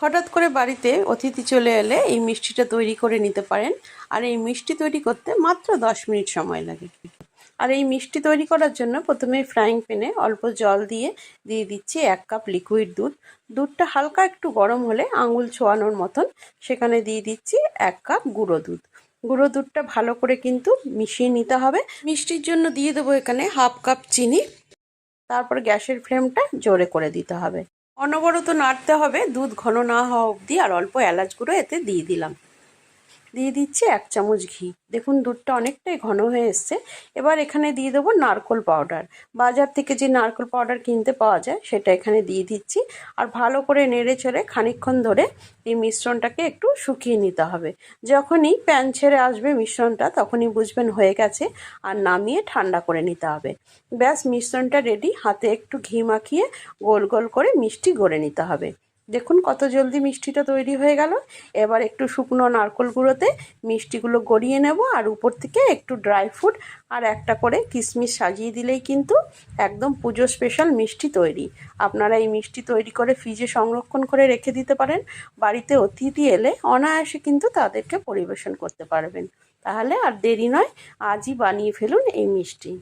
হঠাৎ করে বাড়িতে অতিথি চলে এলে এই মিষ্টিটা তৈরি করে নিতে পারেন। আর এই মিষ্টি তৈরি করতে মাত্র দশ মিনিট সময় লাগে। আর এই মিষ্টি তৈরি করার জন্য প্রথমে ফ্রাইং প্যানে অল্প জল দিয়ে দিয়ে দিচ্ছি এক কাপ লিকুইড দুধ। দুধটা হালকা একটু গরম হলে আঙুল ছোঁয়ানোর মতন সেখানে দিয়ে দিচ্ছি এক কাপ গুঁড়ো দুধ। গুঁড়ো দুধটা ভালো করে কিন্তু মিশিয়ে নিতে হবে। মিষ্টির জন্য দিয়ে দেবো এখানে হাফ কাপ চিনি। তারপর গ্যাসের ফ্লেমটা জোরে করে দিতে হবে। অনবরত নাড়তে হবে, দুধ ঘন না হওয়া অবধি, আর অল্প এলাচ গুঁড়ো এতে দিয়ে দিলাম। দিয়ে দিচ্ছি এক চামচ ঘি। দেখুন, দুধটা অনেকটাই ঘন হয়ে এসছে। এবার এখানে দিয়ে দেবো নারকোল পাউডার। বাজার থেকে যে নারকোল পাউডার কিনতে পাওয়া যায়, সেটা এখানে দিয়ে দিচ্ছি। আর ভালো করে নেড়ে চড়ে খানিকক্ষণ ধরে এই মিশ্রণটাকে একটু শুকিয়ে নিতে হবে। যখনই প্যান ছেড়ে আসবে মিশ্রণটা, তখনই বুঝবেন হয়ে গেছে আর নামিয়ে ঠান্ডা করে নিতে হবে। ব্যাস, মিশ্রণটা রেডি হাতে একটু ঘি মাখিয়ে গোল গোল করে মিষ্টি গড়ে নিতে হবে। দেখুন কত জলদি মিষ্টিটা তৈরি হয়ে গেল। এবার একটু শুকনো নারকোল গুঁড়োতে মিষ্টিগুলো গড়িয়ে নেব আর উপর থেকে একটু ড্রাই ফ্রুট আর একটা করে কিশমিশ সাজিয়ে দিলেই কিন্তু একদম পুজো স্পেশাল মিষ্টি তৈরি। আপনারা এই মিষ্টি তৈরি করে ফ্রিজে সংরক্ষণ করে রেখে দিতে পারেন। বাড়িতে অতিথি এলে অনায়াসে কিন্তু তাদেরকে পরিবেশন করতে পারবেন। তাহলে আর দেরি নয়, আজই বানিয়ে ফেলুন এই মিষ্টি।